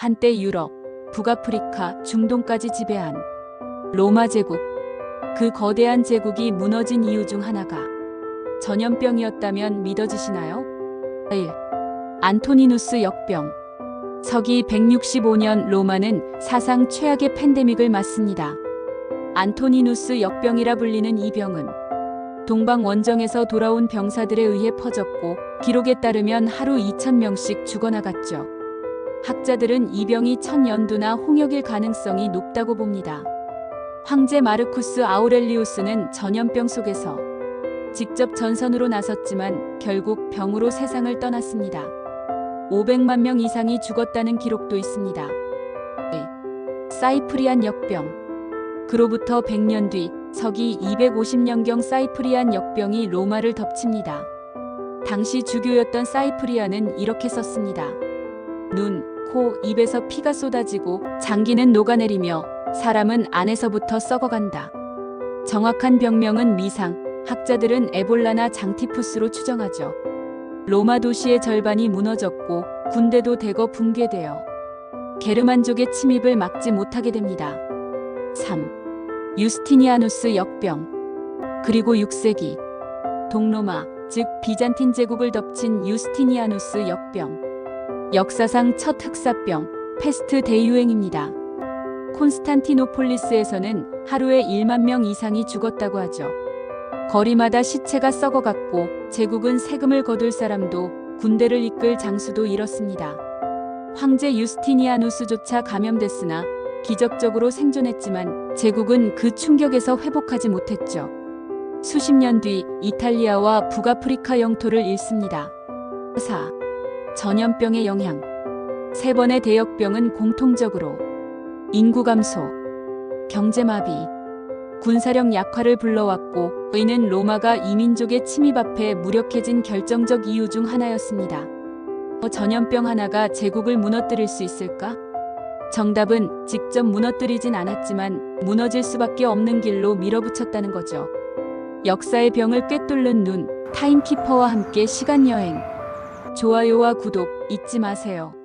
한때 유럽, 북아프리카, 중동까지 지배한 로마 제국. 그 거대한 제국이 무너진 이유 중 하나가 전염병이었다면 믿어지시나요? 1. 안토니누스 역병. 서기 165년 로마는 사상 최악의 팬데믹을 맞습니다. 안토니누스 역병이라 불리는 이 병은 동방 원정에서 돌아온 병사들에 의해 퍼졌고 기록에 따르면 하루 2,000명씩 죽어나갔죠. 학자들은 이 병이 천연두나 홍역일 가능성이 높다고 봅니다. 황제 마르쿠스 아우렐리우스는 전염병 속에서 직접 전선으로 나섰지만 결국 병으로 세상을 떠났습니다. 500만 명 이상이 죽었다는 기록도 있습니다. 네. 사이프리안 역병. 그로부터 100년 뒤 서기 250년경 사이프리안 역병이 로마를 덮칩니다. 당시 주교였던 사이프리안은 이렇게 썼습니다. 눈, 코, 입에서 피가 쏟아지고 장기는 녹아내리며 사람은 안에서부터 썩어간다. 정확한 병명은 미상, 학자들은 에볼라나 장티푸스로 추정하죠. 로마 도시의 절반이 무너졌고 군대도 대거 붕괴되어 게르만족의 침입을 막지 못하게 됩니다. 3. 유스티니아누스 역병. 그리고 6세기 동로마, 즉 비잔틴 제국을 덮친 유스티니아누스 역병. 역사상 첫 흑사병, 페스트 대유행입니다. 콘스탄티노폴리스에서는 하루에 1만 명 이상이 죽었다고 하죠. 거리마다 시체가 썩어갔고 제국은 세금을 거둘 사람도 군대를 이끌 장수도 잃었습니다. 황제 유스티니아누스조차 감염됐으나 기적적으로 생존했지만 제국은 그 충격에서 회복하지 못했죠. 수십 년 뒤 이탈리아와 북아프리카 영토를 잃습니다. 4. 전염병의 영향. 세 번의 대역병은 공통적으로 인구 감소, 경제 마비, 군사력 약화를 불러왔고 이는 로마가 이민족의 침입 앞에 무력해진 결정적 이유 중 하나였습니다. 어, 전염병 하나가 제국을 무너뜨릴 수 있을까? 정답은 직접 무너뜨리진 않았지만 무너질 수밖에 없는 길로 밀어붙였다는 거죠. 역사의 병을 꿰뚫는 눈, 타임키퍼와 함께 시간 여행. 좋아요와 구독 잊지 마세요.